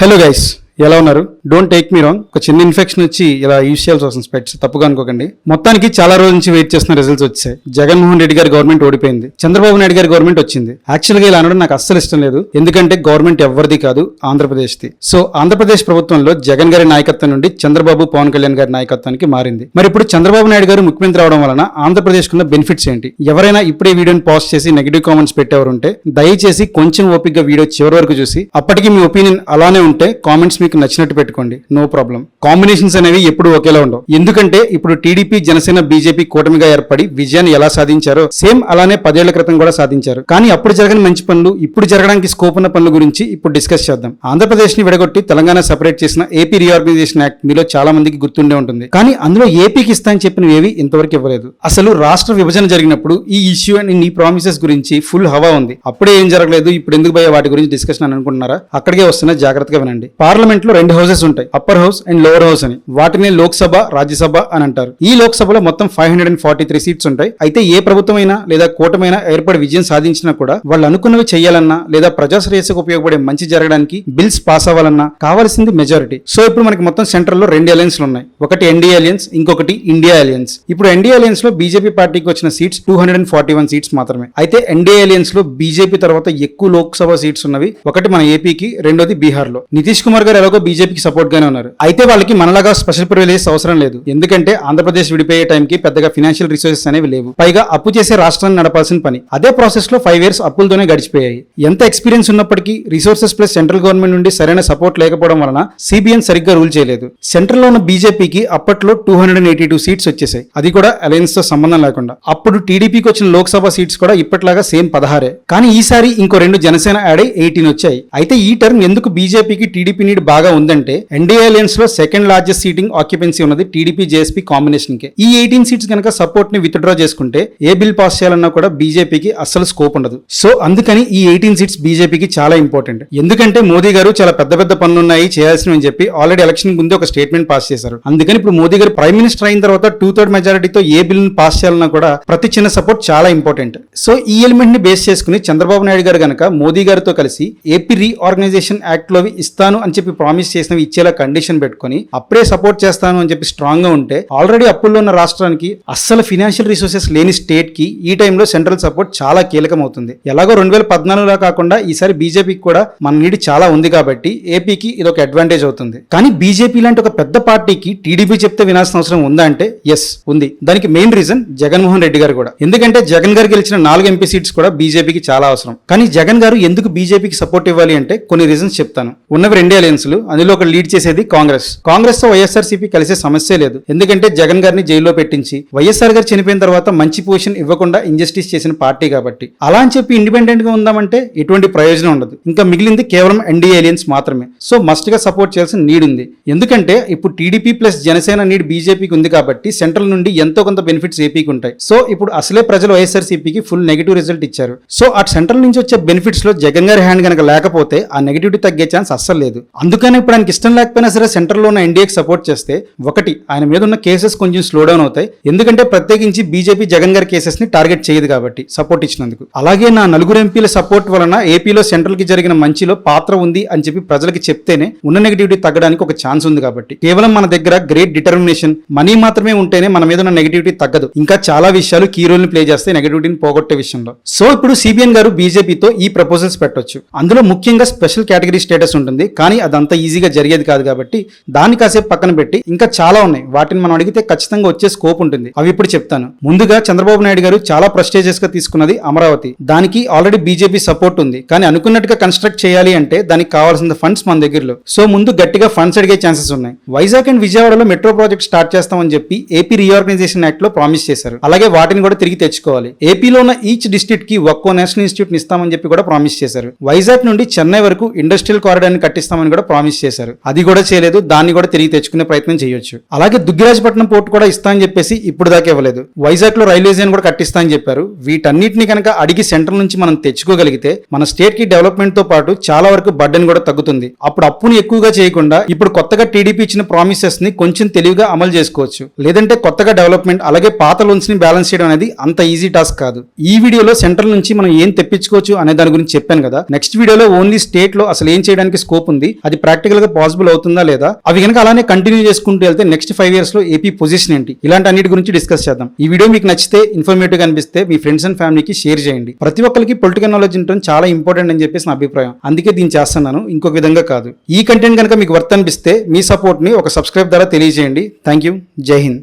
hello guys. ఎలా ఉన్నారు? Don't take me wrong ఒక చిన్న ఇన్ఫెక్షన్ వచ్చి ఇలా యూస్ చేయాల్సి వస్తుంది స్పెట్స్. తప్పుగా అనుకోకండి. మొత్తానికి చాలా రోజుల నుంచి వెయిట్ చేస్తున్న రిజల్ట్స్ వచ్చాయి. జగన్మోహన్ రెడ్డి గారి గవర్నమెంట్ ఓడిపోయింది. చంద్రబాబు నాయుడు గారి గవర్నమెంట్ వచ్చింది. యాక్చువల్గా ఇలా అనడం నాకు అస్సలు ఇష్టం లేదు. ఎందుకంటే గవర్నమెంట్ ఎవరిది కాదు ఆంధ్రప్రదేశ్ది. సో ఆంధ్రప్రదేశ్ ప్రభుత్వంలో జగన్ గారి నాయకత్వం నుండి చంద్రబాబు పవన్ కళ్యాణ్ గారి నాయకత్వానికి మారింది. మరి ఇప్పుడు చంద్రబాబు నాయుడు గారు ముఖ్యమంత్రి అవడం వలన ఆంధ్రప్రదేశ్ కున్న బెనిఫిట్స్ ఏంటి? ఎవరైనా ఇప్పుడే వీడియోని పాస్ట్ చేసి నెగిటివ్ కామెంట్స్ పెట్టేవారు ఉంటే దయచేసి కొంచెం ఓపిక్గా వీడియో చివరి వరకు చూసి అప్పటికి మీ ఒపీనియన్ అలానే ఉంటే కామెంట్స్ మీకు నచ్చినట్టు పెట్టుకోండి. నో ప్రాబ్లం కాంబినేషన్స్ అనేవి ఎప్పుడు ఒకేలా ఉండవు. ఎందుకంటే ఇప్పుడు టీడీపీ జనసేన బీజేపీ కూటమిగా ఏర్పడి విజయాన్ని ఎలా సాధించారో సేమ్ అలానే పదేళ్ళ క్రితం కూడా సాధించారు. కానీ అప్పుడు జరగని మంచి పనులు ఇప్పుడు జరగడానికి స్కోప్ ఉన్న పనుల గురించి ఇప్పుడు డిస్కస్ చేద్దాం. ఆంధ్రప్రదేశ్ని విడగొట్టి తెలంగాణ సెపరేట్ చేసిన ఏపీ రీఆర్గనైజేషన్ యాక్ట్ మీలో చాలా మందికి గుర్తుండే ఉంటుంది. కానీ అందులో ఏపీకి ఇస్తా అని చెప్పినవి ఏవి ఇంతవరకు ఇవ్వలేదు. అసలు రాష్ట్ర విభజన జరిగినప్పుడు ఈ ఇష్యూ అండ్ ఈ ప్రామిసెస్ గురించి ఫుల్ హవా ఉంది. అప్పుడే ఏం జరగలేదు ఇప్పుడు ఎందుకు పోయే వాటి గురించి డిస్కషన్ అని అనుకుంటున్నారా? అక్కడికే వస్తున్న జాగ్రత్తగా వినండి. పార్లమెంట్ లో రెండు హౌసెస్ ఉంటాయి. Upper house and lower house అని. వాటిని లోక్సభ రాజ్యసభ అని అంటారు. ఈ లోక్సభలో మొత్తం five hundred and forty three seats ఉంటాయి. అయితే ఏ ప్రభుత్వమైనా లేదా కూటమైనా ఏర్పడి విజయం సాధించినా కూడా వాళ్ళు అనుకున్నవి చేయాలన్నా లేదా ప్రజాశ్రేయస్సుకు ఉపయోగపడే మంచి జరగడానికి బిల్స్ పాస్ అవ్వాలన్నా కావాల్సింది మెజారిటీ సో ఇప్పుడు మనకి మొత్తం సెంట్రల్లో రెండు అలయన్స్లు ఉన్నాయి. ఒకటి ఎన్డీఏ అలయన్స్ ఇంకొకటి ఇండియా అలయన్స్ ఇప్పుడు ఎన్డీఏ అలయన్స్లో బీజేపీ పార్టీకి వచ్చిన seats two hundred and forty one seats మాత్రమే. అయితే ఎన్డీఏ అలయన్స్లో బీజేపీ తర్వాత ఎక్కువ లోక్సభ సీట్స్ ఉన్నవి. ఒకటి మన ఏపీకి రెండోది బీహార్లో. నితీష్ కుమార్ గారు ఎలాగో బీజేపీకి సపోర్ట్ గానే ఉన్నారు. అయితే వాళ్ళకి మనలాగా స్పెషల్ ప్రివిలేజ్ అవసరం లేదు. ఎందుకంటే ఆంధ్రప్రదేశ్ విడిపోయే టైంకి పెద్దగా ఫినాన్షియల్ రిసోర్సెస్ అనేవి లేవు. పైగా అప్పు చేసే రాష్ట్రాన్ని నడపాల్సిన పని. అదే ప్రాసెస్లో ఫైవ్ ఇయర్స్ అప్పులతోనే గడిచిపోయాయి. ఎంత ఎక్స్పీరియన్స్ ఉన్నప్పటికీ రిసోర్సెస్ ప్లస్ సెంట్రల్ గవర్నమెంట్ నుండి సరైన సపోర్ట్ లేకపోవడం వలన సిబిఎన్ సరిగ్గా రూల్ చేయలేదు. సెంట్రల్లో ఉన్న బీజేపీకి అప్పట్లో two hundred eighty two seats వచ్చేసాయి. అది కూడా అలయన్స్తో సంబంధం లేకుండా. అప్పుడు టీడీపీకి వచ్చిన లోక్సభ సీట్స్ కూడా ఇప్పట్లాగా సేమ్ పదహారే. కానీ ఈసారి ఇంకో రెండు జనసేన యాడ్ అయి ఎయిటీన్ వచ్చాయి. అయితే ఈ టర్మ్ ఎందుకు బీజేపీకి టీడీపీ నీడ్ బాగా ఉందంటే ఎన్డీఏ అలయన్స్లో సెకండ్ లార్జెస్ట్ సీటింగ్ ఆక్యుపెన్సీ ఉన్నది టీడీపీ జేఎస్పీ కాంబినేషన్కి. ఈ ఎయిటీన్ సీట్స్ కనుక సపోర్ట్ని విత్డ్రా చేసుకుంటే ఏ బిల్ పాస్ చేయాలన్నా కూడా బీజేపీకి అస్సలు స్కోప్ ఉండదు. సో అందుకని ఈ ఎయిటీన్ సీట్స్ బీజేపీకి చాలా ఇంపార్టెంట్ ఎందుకంటే మోదీ గారు చాలా పెద్ద పెద్ద పనులు ఉన్నాయి చేయాల్సినవి అని చెప్పి ఆల్రెడీ ఎలక్షన్ ముందే ఒక స్టేట్మెంట్ పాస్ చేశారు. అందుకని ఇప్పుడు మోదీ గారు ప్రైమ్ మినిస్టర్ అయిన తర్వాత టూ థర్డ్ మెజారిటీతో ఏ బిల్ పాస్ చేయాలన్నా కూడా ప్రతి చిన్న సపోర్ట్ చాలా ఇంపార్టెంట్ సో ఈ ఎలిమెంట్ని బేస్ చేసుకుని చంద్రబాబు నాయుడు గారు గనక మోదీ గారితో కలిసి ఏపీ రీఆర్గనైజేషన్ యాక్ట్లో ఇస్తాను అని చెప్పి ప్రామిస్ చేసినవి ఇచ్చేలా కండిషన్ పెట్టుకొని అప్పుడే సపోర్ట్ చేస్తాను అని చెప్పి స్ట్రాంగ్గా ఉంటే ఆల్రెడీ అప్పుల్లో ఉన్న రాష్ట్రానికి అస్సలు ఫినాన్షియల్ రిసోర్సెస్ లేని స్టేట్కి ఈ టైంలో సెంట్రల్ సపోర్ట్ చాలా కీలకం అవుతుంది ఎలాగో రెండు వేల పద్నాలుగులో కాకుండా ఈసారి బీజేపీకి కూడా మన నీడి చాలా ఉంది కాబట్టి ఏపీకి ఇది ఒక అడ్వాంటేజ్ అవుతుంది. కానీ బీజేపీ లాంటి ఒక పెద్ద పార్టీకి టీడీపీ చెప్తే వినాల్సిన అవసరం ఉందా అంటే ఎస్ ఉంది. దానికి మెయిన్ రీజన్ జగన్మోహన్ రెడ్డి గారు కూడా. ఎందుకంటే జగన్ గారు గెలిచిన నాలుగు ఎంపీ సీట్స్ కూడా బీజేపీకి చాలా అవసరం. కానీ జగన్ గారు ఎందుకు బీజేపీకి సపోర్ట్ ఇవ్వాలి అంటే కొన్ని రీజన్స్ చెప్తాను. ఉన్నవి రెండే అలయన్స్లు అందులో ఒక లీడ్ చేసేది కాంగ్రెస్. కాంగ్రెస్తో వైఎస్ఆర్సీపీ కలిసే సమస్య లేదు. ఎందుకంటే జగన్ గారిని జైల్లో పెట్టించి వైఎస్ఆర్ గారు చనిపోయిన తర్వాత మంచి పొజిషన్ ఇవ్వకుండా ఇంజస్టిస్ చేసిన పార్టీ కాబట్టి. అలా అని చెప్పి ఇండిపెండెంట్గా ఉందామంటే ఎటువంటి ప్రయోజనం ఉండదు. ఇంకా మిగిలింది కేవలం ఎన్డీఏ ఏలియన్స్ మాత్రమే. సో మస్ట్గా సపోర్ట్ చేయాల్సిన నీడ్ ఉంది. ఎందుకంటే ఇప్పుడు టీడీపీ ప్లస్ జనసేన నీడ్ బీజేపీకి ఉంది కాబట్టి సెంట్రల్ నుండి ఎంతో కొంత బెనిఫిట్స్ ఏపీకి ఉంటాయి. సో ఇప్పుడు అసలే ప్రజలు వైఎస్ఆర్సీపీకి ఫుల్ నెగిటివ్ రిజల్ట్ ఇచ్చారు. సో అటు సెంట్రల్ నుంచి వచ్చే బెనిఫిట్స్లో జగన్ గారి హ్యాండ్ కనుక లేకపోతే ఆ నెగిటివిటీ తగ్గే ఛాన్స్ అస్సలు లేదు. అందుకని ఇప్పుడు ఆయనకి ఇష్టం లేకపోయినా సరే సెంటర్లో ఉన్న ఎన్డీఏకి సపోర్ట్ చేస్తే ఒకటి ఆయన మీద ఉన్న కేసెస్ కొంచెం స్లో డౌన్ అవుతాయి. ఎందుకంటే ప్రత్యేకించి బీజేపీ జగన్ గారి కేసెస్ని టార్గెట్ చేయదు కాబట్టి సపోర్ట్ ఇచ్చినందుకు. అలాగే నా నలుగురు ఎంపీల సపోర్ట్ వలన ఏపీలో సెంట్రల్కి జరిగిన మంచిలో పాత్ర ఉంది అని చెప్పి ప్రజలకు చెప్తేనే ఉన్న నెగిటివిటీ తగ్గడానికి ఒక ఛాన్స్ ఉంది కాబట్టి. కేవలం మన దగ్గర గ్రేట్ డిటర్మినేషన్ మనీ మాత్రమే ఉంటేనే మన మీద ఉన్న నెగిటివిటీ తగ్గదు. ఇంకా చాలా విషయాలు కీ రోల్ని ప్లే చేస్తే నెగిటివిటీని పోగొట్టే విషయంలో. సో ఇప్పుడు సిబిఎన్ గారు బీజేపీతో ఈ ప్రపోజల్స్ పెట్టొచ్చు. అందులో ముఖ్యంగా స్పెషల్ కేటగిరీ స్టేటస్ ఉంటుంది. కానీ అదంతా ఈజీగా జరిగేది కాదు కాబట్టి దాన్ని కాసేపు పక్కన పెట్టి ఇంకా చాలా ఉన్నాయి. వాటిని మనం అడిగితే ఖచ్చితంగా వచ్చే స్కోప్ ఉంటుంది. అవి ఇప్పుడు చెప్తాను. ముందుగా చంద్రబాబు నాయుడు గారు చాలా ప్రెస్టేజియస్గా తీసుకున్నది అమరావతి. దానికి ఆల్రెడీ బీజేపీ సపోర్ట్ ఉంది. కానీ అనుకున్నట్టుగా కన్స్ట్రక్ట్ చేయాలి అంటే దానికి కావాల్సిన ఫండ్స్ మన దగ్గరలో. సో ముందు గట్టిగా ఫండ్స్ అడిగే ఛాన్సెస్ ఉన్నాయి. వైజాగ్ అండ్ విజయవాడలో మెట్రో ప్రాజెక్ట్ స్టార్ట్ చేస్తామని చెప్పి ఏపీ రీఆర్గనైజేషన్ యాక్ట్లో ప్రామిస్ చేశారు. అలాగే వాటిని కూడా తిరిగి తెచ్చుకోవాలి. ఏపీలో ఉన్న ఈచ్ డిస్ట్రిక్ట్కి ఒక్కో నేషనల్ ఇన్స్టిట్యూట్ ఇస్తామని చెప్పి కూడా ప్రామిస్ చేశారు. వైజాగ్ నుండి చెన్నై వరకు ఇండస్ట్రియల్ కారిడార్ని కట్టిస్తామని కూడా ప్రామిస్ చేశారు. అది కూడా చేయలేదు దాన్ని కూడా తిరిగి తెచ్చుకునే ప్రయత్నం చేయొచ్చు. అలాగే దుగ్గిరాజపట్నం పోర్ట్ కూడా ఇస్తా అని చెప్పేసి ఇప్పుడు దాకా ఇవ్వలేదు. వైజాగ్లో రైల్వే జోన్ కూడా కట్టిస్తా అని చెప్పారు. వీటన్నిటిని కనుక అడిగి సెంటర్ నుంచి మనం తెచ్చుకోగలిగితే మన స్టేట్కి డెవలప్మెంట్తో పాటు చాలా వరకు బడ్డన్ కూడా తగ్గుతుంది. అప్పుడు అప్పుని ఎక్కువగా చేయకుండా ఇప్పుడు కొత్తగా టీడీపీ ఇచ్చిన ప్రామిసెస్ని కొంచెం తెలివిగా అమలు చేసుకోవచ్చు. లేదంటే కొత్తగా డెవలప్మెంట్ అలాగే పాత లోన్స్ని బ్యాలెన్స్ చేయడం అనేది అంత ఈజీ టాస్క్ కాదు. ఈ వీడియోలో సెంట్రల్ నుంచి మనం ఏం తెప్పించుకోవచ్చు అనే దాని గురించి చెప్పాను కదా. నెక్స్ట్ వీడియోలో ఓన్లీ స్టేట్లో అసలు ఏం చేయడానికి స్కోప్ ఉంది అది ప్రాక్టికల్గా పాసిబుల్ అవుతుందా లేదా? అవి కనుక అలానే కంటిన్యూ చేసుకుంటూ వెళ్తే నెక్స్ట్ ఫైవ్ ఇయర్స్లో ఏపీ పొజిషన్ ఏంటి? ఇలాంటి అన్నిటి గురించి డిస్కస్ చేద్దాం. ఈ వీడియో మీకు నచ్చితే ఇన్ఫర్మేటివ్గా అనిపిస్తే మీ ఫ్రెండ్స్ అండ్ ఫ్యామిలీకి షేర్ చేయండి. ప్రతి ఒక్కరికి పొలిటికల్ నాలెడ్జ్ ఉండటం చాలా ఇంపార్టెంట్ అని చెప్పేసి నా అభిప్రాయం. అందుకే దీన్ని చేస్తున్నాను. ఇంకొక విధంగా కాదు. ఈ కంటెంట్ కనుక మీకు వర్త్ అనిపిస్తే మీ సపోర్ట్ని ఒక సబ్స్క్రైబ్ ద్వారా తెలియజేయండి. థ్యాంక్ యూ జై హింద్